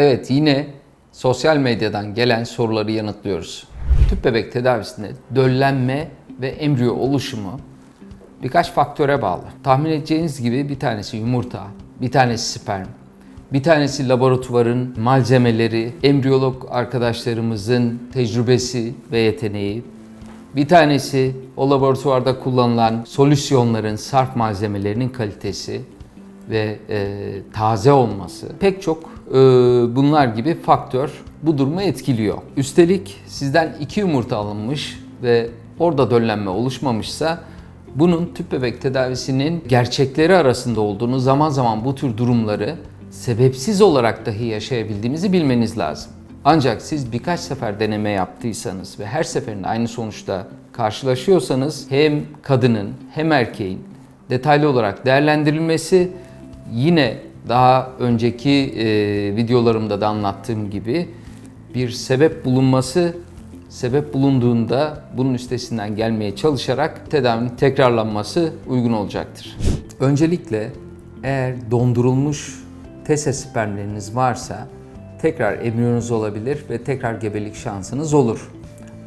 Evet yine sosyal medyadan gelen soruları yanıtlıyoruz. Tüp bebek tedavisinde döllenme ve embriyo oluşumu birkaç faktöre bağlı. Tahmin edeceğiniz gibi bir tanesi yumurta, bir tanesi sperm, bir tanesi laboratuvarın malzemeleri, embriyolog arkadaşlarımızın tecrübesi ve yeteneği, bir tanesi o laboratuvarda kullanılan solüsyonların, sarf malzemelerinin kalitesi ve e, taze olması. Pek çok e, bunlar gibi faktör bu durumu etkiliyor. Üstelik sizden iki yumurta alınmış ve orada döllenme oluşmamışsa bunun tüp bebek tedavisinin gerçekleri arasında olduğunu zaman zaman bu tür durumları sebepsiz olarak dahi yaşayabildiğimizi bilmeniz lazım. Ancak siz birkaç sefer deneme yaptıysanız ve her seferinde aynı sonuçta karşılaşıyorsanız hem kadının hem erkeğin detaylı olarak değerlendirilmesi yine daha önceki e, videolarımda da anlattığım gibi bir sebep bulunması sebep bulunduğunda bunun üstesinden gelmeye çalışarak tedavinin tekrarlanması uygun olacaktır. Öncelikle eğer dondurulmuş tese spermleriniz varsa tekrar embriyonuz olabilir ve tekrar gebelik şansınız olur.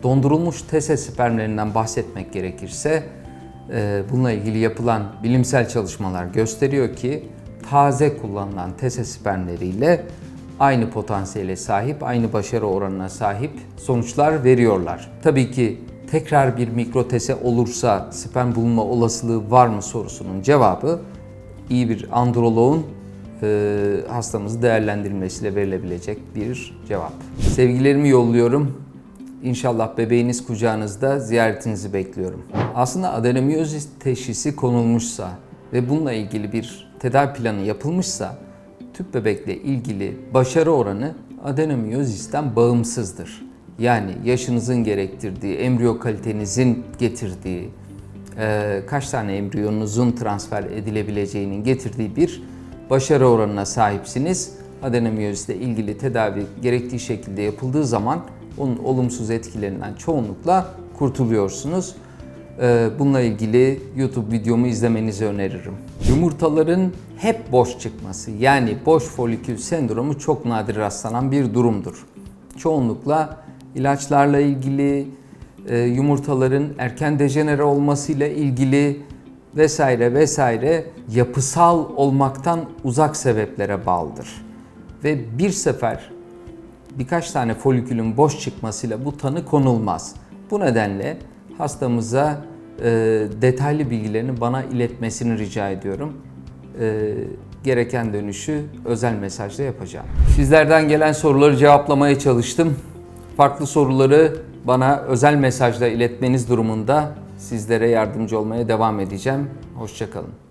Dondurulmuş tese spermlerinden bahsetmek gerekirse e, bununla ilgili yapılan bilimsel çalışmalar gösteriyor ki taze kullanılan tese spermleriyle aynı potansiyele sahip, aynı başarı oranına sahip sonuçlar veriyorlar. Tabii ki tekrar bir mikrotese olursa sperm bulunma olasılığı var mı sorusunun cevabı iyi bir androloğun e, hastamızı değerlendirilmesiyle verilebilecek bir cevap. Sevgilerimi yolluyorum. İnşallah bebeğiniz kucağınızda ziyaretinizi bekliyorum. Aslında adenomiyozis teşhisi konulmuşsa ve bununla ilgili bir tedavi planı yapılmışsa tüp bebekle ilgili başarı oranı adenomiyozisten bağımsızdır. Yani yaşınızın gerektirdiği, embriyo kalitenizin getirdiği, e, kaç tane embriyonunuzun transfer edilebileceğinin getirdiği bir başarı oranına sahipsiniz. Adenomiyozisle ilgili tedavi gerektiği şekilde yapıldığı zaman onun olumsuz etkilerinden çoğunlukla kurtuluyorsunuz. Ee, Bununla ilgili YouTube videomu izlemenizi öneririm. Yumurtaların hep boş çıkması yani boş folikül sendromu çok nadir rastlanan bir durumdur. Çoğunlukla ilaçlarla ilgili, e, yumurtaların erken dejenere olmasıyla ilgili vesaire vesaire yapısal olmaktan uzak sebeplere bağlıdır. Ve bir sefer birkaç tane folikülün boş çıkmasıyla bu tanı konulmaz. Bu nedenle hastamıza e, detaylı bilgilerini bana iletmesini rica ediyorum. E, gereken dönüşü özel mesajla yapacağım. Sizlerden gelen soruları cevaplamaya çalıştım. Farklı soruları bana özel mesajla iletmeniz durumunda sizlere yardımcı olmaya devam edeceğim. Hoşçakalın.